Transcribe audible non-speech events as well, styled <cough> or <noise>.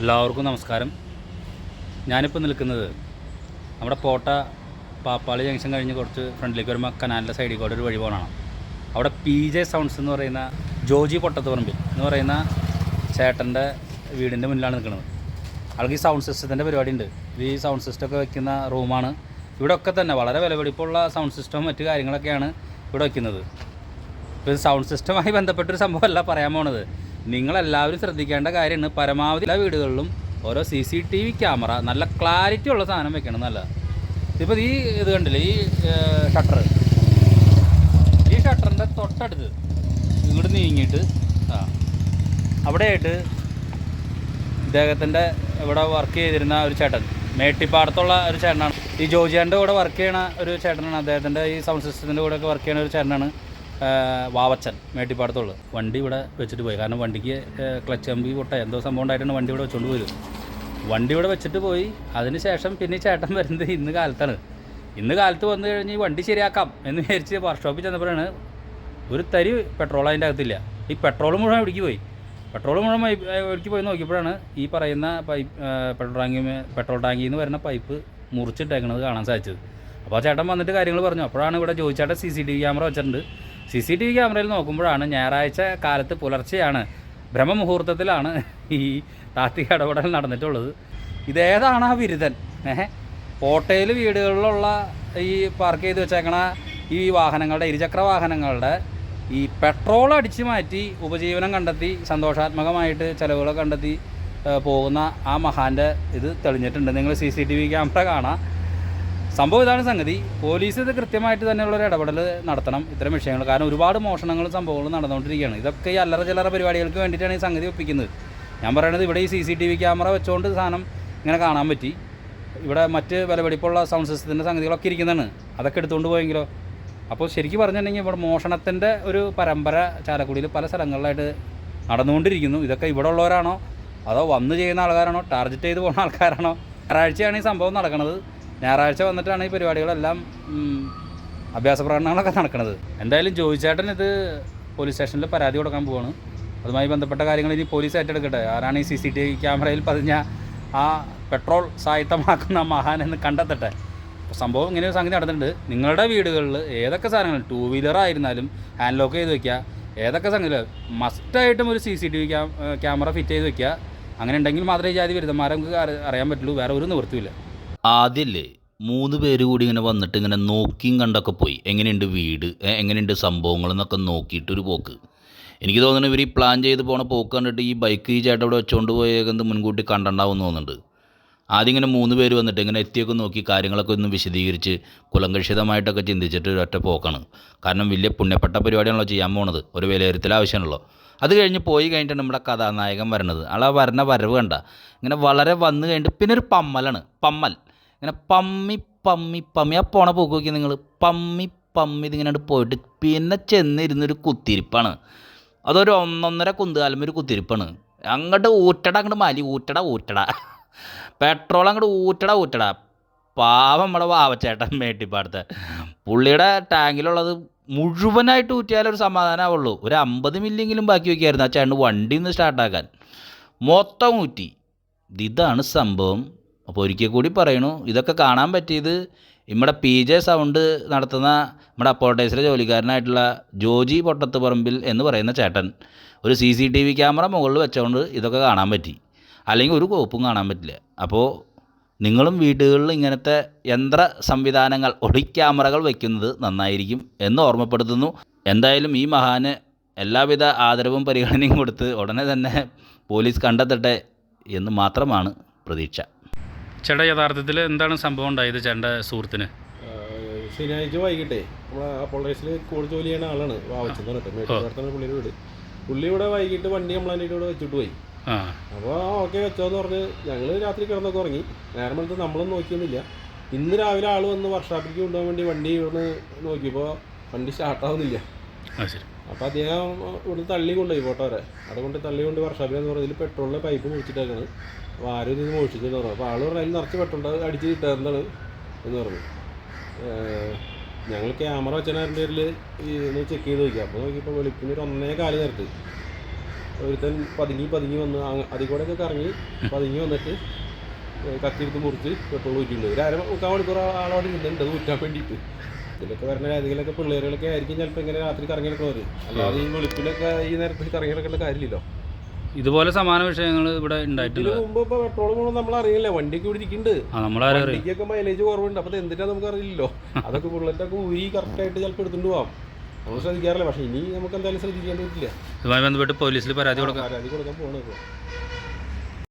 എല്ലാവർക്കും നമസ്കാരം. ഞാനിപ്പോൾ നിൽക്കുന്നത് നമ്മുടെ പോട്ട പാപ്പാളി ജംഗ്ഷൻ കഴിഞ്ഞ് കുറച്ച് ഫ്രണ്ടിലേക്ക് വരുമ്പോൾ കനാലിന്റെ സൈഡിൽ കൂടെ ഒരു വഴി പോകണം അവിടെ പി ജെ സൗണ്ട്സ് എന്ന് പറയുന്ന ജോജി പൊട്ടത്തുപറമ്പിൽ എന്ന് പറയുന്ന ചേട്ടന്റെ വീടിന്റെ മുന്നിലാണ് നിൽക്കുന്നത്. ആൾക്ക് ഈ സൗണ്ട് സിസ്റ്റത്തിന്റെ പരിപാടി ഉണ്ട് ഈ സൗണ്ട് സിസ്റ്റം ഒക്കെ വെക്കുന്ന റൂമാണ് ഇവിടെ ഒക്കെ തന്നെ വളരെ വിലപിടിപ്പുള്ള സൗണ്ട് സിസ്റ്റവും മറ്റു കാര്യങ്ങളൊക്കെയാണ് ഇവിടെ വയ്ക്കുന്നത് ഇപ്പോൾ സൗണ്ട് സിസ്റ്റമായി ബന്ധപ്പെട്ടൊരു സംഭവമല്ല പറയാൻ പോണത്. നിങ്ങളെല്ലാവരും ശ്രദ്ധിക്കേണ്ട കാര്യമാണ് പരമാവധി എല്ലാ വീടുകളിലും ഓരോ C C T V camera നല്ല ക്ലാരിറ്റി ഉള്ള സാധനം വെക്കണം നല്ല ഇപ്പോൾ ഈ ഇത് കണ്ടില്ലേ ഈ ഷട്ടർ ഈ ഷട്ടറിന്റെ തൊട്ടടുത്ത് ഇങ്ങോട്ട് നീങ്ങിയിട്ട് ആ അവിടെയായിട്ട് ഇദ്ദേഹത്തിന്റെ ഇവിടെ വർക്ക് ചെയ്തിരുന്ന ഒരു ചേട്ടൻ മേട്ടിപ്പാടത്തുള്ള ഒരു ചേട്ടനാണ്. ഈ ജോജിയാന്റെ കൂടെ വർക്ക് ചെയ്യണ ഒരു ചേട്ടനാണ് അദ്ദേഹത്തിന്റെ ഈ സൗണ്ട് സിസ്റ്റത്തിന്റെ കൂടെ ഒക്കെ വർക്ക് ചെയ്യണ ഒരു ചേട്ടനാണ്. വാവച്ചൻ മേട്ടിപ്പാടത്തുള്ള. വണ്ടി ഇവിടെ വെച്ചിട്ട് പോയി. കാരണം വണ്ടിക്ക് ക്ലച്ച് കമ്പി പൊട്ട. എന്തോ സംഭവം ഉണ്ടായിട്ടാണ് വണ്ടി ഇവിടെ വെച്ചുകൊണ്ട് പോയത്. വണ്ടി ഇവിടെ വെച്ചിട്ട് പോയി. അതിന് ശേഷം പിന്നെ ചേട്ടൻ വരുന്നത് ഇന്ന് കാലത്താണ്. ഇന്ന് കാലത്ത് വന്നു കഴിഞ്ഞ് വണ്ടി ശരിയാക്കാം എന്ന് വിചാരിച്ച് വർക്ക്ഷോപ്പിൽ ചെന്നപ്പോഴാണ് ഒരു തരി പെട്രോൾ അതിന്റെ അകത്തില്ല. ഈ പെട്രോൾ മുഴുവൻ ഇടുക്കി പോയി. പെട്രോൾ മുഴുവൻ ഇടുക്കി പോയി നോക്കിയപ്പോഴാണ് ഈ പറയുന്ന പൈപ്പ് പെട്രോൾ ടാങ്കി പെട്രോൾ ടാങ്കിൽ നിന്ന് വരുന്ന പൈപ്പ് മുറിച്ചിട്ടേക്കണത് കാണാൻ സാധിച്ചത്. അപ്പോൾ ചേട്ടൻ വന്നിട്ട് കാര്യങ്ങൾ പറഞ്ഞു. അപ്പോഴാണ് ഇവിടെ ജോയിച്ചേട്ടൻ C C T V camera വെച്ചിട്ടുണ്ട്. സി സി ടി വി ക്യാമറയിൽ നോക്കുമ്പോഴാണ് ഞായറാഴ്ച കാലത്ത് പുലർച്ചെയാണ്. ബ്രഹ്മമുഹൂർത്തത്തിലാണ് ഈ താത്വിക ഇടപെടൽ നടന്നിട്ടുള്ളത്. ഇതേതാണ് ആ ബിരുദൻ ഏഹ് കോട്ടയിൽ വീടുകളിലുള്ള ഈ പാർക്ക് ചെയ്ത് വെച്ചേക്കണ ഈ വാഹനങ്ങളുടെ ഇരുചക്ര വാഹനങ്ങളുടെ ഈ പെട്രോൾ അടിച്ചു മാറ്റി ഉപജീവനം കണ്ടെത്തി സന്തോഷാത്മകമായിട്ട് ചിലവുകൾ കണ്ടെത്തി പോകുന്ന ആ മഹാന്റെ ഇത് തെളിഞ്ഞിട്ടുണ്ട്. നിങ്ങൾ C C T V camera കാണാം. സംഭവം ഇതാണ് സംഗതി. പോലീസ് ഇത് കൃത്യമായിട്ട് തന്നെയുള്ള ഒരു ഇടപെടൽ നടത്തണം. ഇത്തരം വിഷയങ്ങൾ. കാരണം ഒരുപാട് മോഷണങ്ങളും സംഭവങ്ങളും നടന്നുകൊണ്ടിരിക്കുകയാണ്. ഇതൊക്കെ ഈ അല്ലറ ചില്ലറ പരിപാടികൾക്ക് വേണ്ടിയിട്ടാണ് ഈ സംഗതി ഒപ്പിക്കുന്നത്. ഞാൻ പറയണത് ഇവിടെ ഈ C C T V camera വെച്ചുകൊണ്ട് സാധനം ഇങ്ങനെ കാണാൻ പറ്റി. ഇവിടെ മറ്റ് വിലപിടിപ്പുള്ള സൗണ്ട് സിസ്റ്റത്തിന്റെ സംഗതികളൊക്കെ ഇരിക്കുന്നതാണ്. അതൊക്കെ എടുത്തുകൊണ്ട് പോയെങ്കിലോ? അപ്പോൾ ശരിക്കും പറഞ്ഞിട്ടുണ്ടെങ്കിൽ ഇവിടെ മോഷണത്തിന്റെ ഒരു പരമ്പര ചാലക്കുടിയിൽ പല സ്ഥലങ്ങളിലായിട്ട് നടന്നുകൊണ്ടിരിക്കുന്നു. ഇതൊക്കെ ഇവിടെ ഉള്ളവരാണോ? അതോ വന്ന് ചെയ്യുന്ന ആൾക്കാരാണോ? ടാർഗറ്റ് ചെയ്ത് പോകുന്ന ആൾക്കാരാണോ? ഞായറാഴ്ചയാണ് ഈ സംഭവം നടക്കുന്നത് ഞായറാഴ്ച വന്നിട്ടാണ് ഈ പരിപാടികളെല്ലാം അഭ്യാസ പ്രകടനങ്ങളൊക്കെ നടക്കുന്നത് എന്തായാലും ജോയിച്ചേട്ടൻ ഇത് പോലീസ് സ്റ്റേഷനിൽ പരാതി കൊടുക്കാൻ പോവാണ്. അതുമായി ബന്ധപ്പെട്ട കാര്യങ്ങൾ ഇനി പോലീസ് ഏറ്റെടുക്കട്ടെ. ആരാണ് ഈ സി സി ടി വി ക്യാമറയിൽ പതിഞ്ഞ ആ പെട്രോൾ സായുധമാക്കുന്ന മഹാൻ എന്ന് കണ്ടെത്തട്ടെ. സംഭവം ഇങ്ങനെ ഒരു സംഗതി നടന്നിട്ടുണ്ട്. നിങ്ങളുടെ വീടുകളിൽ ഏതൊക്കെ സാധനങ്ങൾ ടൂ വീലർ ആയിരുന്നാലും ഹാൻഡ് ലോക്ക് ചെയ്ത് വെക്കുക. ഏതൊക്കെ സംഗതി മസ്റ്റായിട്ടും ഒരു C C T V camera fit ചെയ്ത് വെക്കുക. അങ്ങനെ ഉണ്ടെങ്കിൽ മാത്രമേ ജാതി ബിരുദന്മാരെ നമുക്ക് അറിയാൻ പറ്റുള്ളൂ. വേറെ ഒരു നിവൃത്തിയില്ല ആദ്യമല്ലേ മൂന്ന് പേര് കൂടി ഇങ്ങനെ വന്നിട്ട് ഇങ്ങനെ നോക്കിയും കണ്ടൊക്കെ പോയി. എങ്ങനെയുണ്ട് വീട്? എങ്ങനെയുണ്ട് സംഭവങ്ങൾ എന്നൊക്കെ നോക്കിയിട്ടൊരു പോക്ക്. എനിക്ക് തോന്നുന്നു ഇവർ ഈ പ്ലാൻ ചെയ്ത് പോണ പോക്ക് കണ്ടിട്ട് ഈ ബൈക്ക് ഈ ചേട്ടൻ ഇവിടെ വെച്ചുകൊണ്ട് പോയേക്കുന്നത് മുൻകൂട്ടി കണ്ടുണ്ടാവും തോന്നുന്നുണ്ട്. ആദ്യം ഇങ്ങനെ മൂന്ന് പേര് വന്നിട്ട് ഇങ്ങനെ എത്തിയൊക്കെ നോക്കി കാര്യങ്ങളൊക്കെ ഒന്ന് വിശദീകരിച്ച് കുലങ്കഷിതമായിട്ടൊക്കെ ചിന്തിച്ചിട്ട് ഒറ്റ പോക്കാണ്. കാരണം വലിയ പുണ്യപ്പെട്ട പരിപാടിയാണല്ലോ ചെയ്യാൻ പോണത്. ഒരു വിലയിരുത്തൽ ആവശ്യമാണല്ലോ. അത് കഴിഞ്ഞ് പോയി കഴിഞ്ഞിട്ട് നമ്മുടെ കഥാനായകൻ വരണത് ആളാ വരണ വരവ് കണ്ട. ഇങ്ങനെ വളരെ വന്നു കഴിഞ്ഞിട്ട് പിന്നെ ഒരു പമ്മലാണ്. പമ്മൽ. ഇങ്ങനെ പമ്മി പമ്മി പമ്മി. ആ പോണ പോക്ക് നോക്കി നിങ്ങൾ പമ്മി പമ്മി ഇതിങ്ങനെ പോയിട്ട് പിന്നെ ചെന്നിരുന്നൊരു കുത്തിരിപ്പാണ്. അതൊരു ഒന്നൊന്നര കുന്തുകാലം ഒരു കുത്തിരിപ്പാണ്. അങ്ങോട്ട് ഊറ്റട അങ്ങോട്ട് മലി. ഊറ്റട ഊറ്റട. പെട്രോൾ അങ്ങോട്ട് ഊറ്റട ഊറ്റട. പാവം നമ്മുടെ വാവച്ചേട്ടൻ മേട്ടിപ്പാടത്തെ. പുള്ളിയുടെ ടാങ്കിലുള്ളത് മുഴുവനായിട്ട് ഊറ്റിയാലൊരു സമാധാനമാവുള്ളൂ ഒരു അമ്പത് മില്ലെങ്കിലും ബാക്കി വയ്ക്കായിരുന്നു ആ ചേട്ടൻ വണ്ടി ഒന്ന് സ്റ്റാർട്ടാക്കാൻ. മൊത്തം ഊറ്റി. ഇതാണ് സംഭവം. അപ്പോൾ ഒരിക്കൽ കൂടി പറയണു ഇതൊക്കെ കാണാൻ പറ്റിയത് നമ്മുടെ പി ജെ സൗണ്ട് നടത്തുന്ന നമ്മുടെ അപ്പോർട്ടൈസിലെ ജോലിക്കാരനായിട്ടുള്ള ജോജി പൊട്ടത്ത് പറമ്പിൽ എന്ന് പറയുന്ന ചേട്ടൻ. ഒരു C C T V camera മുകളിൽ വെച്ചുകൊണ്ട് ഇതൊക്കെ കാണാൻ പറ്റി. അല്ലെങ്കിൽ ഒരു കോപ്പും കാണാൻ പറ്റില്ല. അപ്പോൾ നിങ്ങളും വീടുകളിൽ ഇങ്ങനത്തെ യന്ത്ര സംവിധാനങ്ങൾ ഒടി ക്യാമറകൾ വയ്ക്കുന്നത് നന്നായിരിക്കും എന്ന് ഓർമ്മപ്പെടുത്തുന്നു. എന്തായാലും ഈ മഹാന് എല്ലാവിധ ആദരവും പരിഗണനയും കൊടുത്ത് ഉടനെ തന്നെ പോലീസ് കണ്ടെത്തട്ടെ എന്ന് മാത്രമാണ് പ്രതീക്ഷ. ചേട്ടാ യഥാർത്ഥത്തിൽ എന്താണ് സംഭവം ഉണ്ടായത് ചേട്ടന്റെ സുഹൃത്തിന്? ശനിയാഴ്ച വൈകിട്ടേ നമ്മളെ പൊള്ളേഴ്സിൽ കൂടുതൽ ജോലി ചെയ്യുന്ന ആളാണ് വാവച്ചെന്ന് പറഞ്ഞിട്ട്. പുള്ളിയുടെ വീട്. പുള്ളി ഇവിടെ വൈകിട്ട് വണ്ടി നമ്മളതിന്റെ ഇവിടെ വെച്ചിട്ട് പോയി. ആ. അപ്പോൾ ഓക്കെ വെച്ചോന്ന് പറഞ്ഞ് ഞങ്ങൾ രാത്രി കിടന്നൊക്കെ ഉറങ്ങി. നേരം വെളുത്ത് നമ്മളൊന്നും നോക്കിയൊന്നുമില്ല. ഇന്ന് രാവിലെ ആൾ വന്ന് വർക്ക്ഷോപ്പിലേക്ക് കൊണ്ടുപോകാൻ വേണ്ടി വണ്ടി ഇവിടുന്ന് നോക്കിയപ്പോൾ വണ്ടി സ്റ്റാർട്ടാവുന്നില്ല ശരി. അപ്പോൾ അദ്ദേഹം ഇവിടുന്ന് തള്ളി കൊണ്ടുപോയി പോട്ടോരെ അതുകൊണ്ട് കൊണ്ട് തള്ളി കൊണ്ട് വർക്ക്ഷോപ്പിലെന്ന് പറഞ്ഞാൽ ഇതിൽ പെട്രോളിന്റെ പൈപ്പ് മുറിച്ചിട്ടേക്കാണ് അപ്പോൾ ആരും ഇത് മോഷിച്ചെന്ന് പറഞ്ഞു. അപ്പോൾ ആൾ പറഞ്ഞു അതിൽ നിറച്ച് പെട്രോൾ അടിച്ച് കിട്ടാറുണ്ടാണ് എന്ന് പറഞ്ഞു. ഞങ്ങൾ ക്യാമറ വെച്ചതിന്റെ പേരിൽ ഈ ഒന്ന് ചെക്ക് ചെയ്ത് നോക്കി. അപ്പോൾ നോക്കിയപ്പോൾ വെളുപ്പിന് ഒരു ഒന്നേ കാൽ നേരത്ത് ഒരുത്തൻ പതുങ്ങി പതുങ്ങി വന്ന് അതിൽ അതിൽ കൂടെയൊക്കെ കറങ്ങി പതുങ്ങി വന്നിട്ട് കത്തിയെടുത്ത് മുറിച്ച് പെട്രോൾ ഊറ്റിയിട്ടുണ്ട് ഒരു അര മുക്കാൽ മണിക്കൂർ ആളോട് ഇരുന്നുണ്ട് അത് ഊറ്റാൻ വേണ്ടിയിട്ട്. ഇതിലൊക്കെ വരുന്ന ഏതെങ്കിലുമൊക്കെ പിള്ളേരുകളൊക്കെ ആയിരിക്കും ചിലപ്പോൾ ഇങ്ങനെ രാത്രി കറങ്ങി നടക്കുന്നവർ അല്ലാതെ ഈ വെളുപ്പിലൊക്കെ ഈ നേരത്തിൽ കറങ്ങി നടക്കേണ്ട കാര്യമില്ലല്ലോ. ഇതുപോലെ സമാന വിഷയങ്ങൾ ഇവിടെ ഉണ്ടായിട്ടില്ല മുമ്പ് ഇപ്പോൾ പെട്രോൾ പോകണം നമ്മൾ അറിയില്ല? വണ്ടിയൊക്കെ ഇവിടെ ഇരിക്കുന്നുണ്ട് വണ്ടിക്കൊക്കെ മൈലേജ് കുറവുണ്ട്. അപ്പോൾ എന്തിനാ നമുക്ക് അറിയില്ലല്ലോ? <laughs> അതൊക്കെ ബുള്ളറ്റൊക്കെ ഊരി കറക്റ്റായിട്ട് ചിലപ്പോൾ എടുത്തുകൊണ്ട് പോവാം. നമ്മൾ ശ്രദ്ധിക്കാറില്ല. പക്ഷേ ഇനി നമുക്ക് എന്തായാലും ശ്രദ്ധിക്കാൻ പറ്റില്ല ഇതുമായി ബന്ധപ്പെട്ട് പോലീസിൽ പരാതി കൊടുക്കാം. പരാതി കൊടുക്കാൻ പോകണം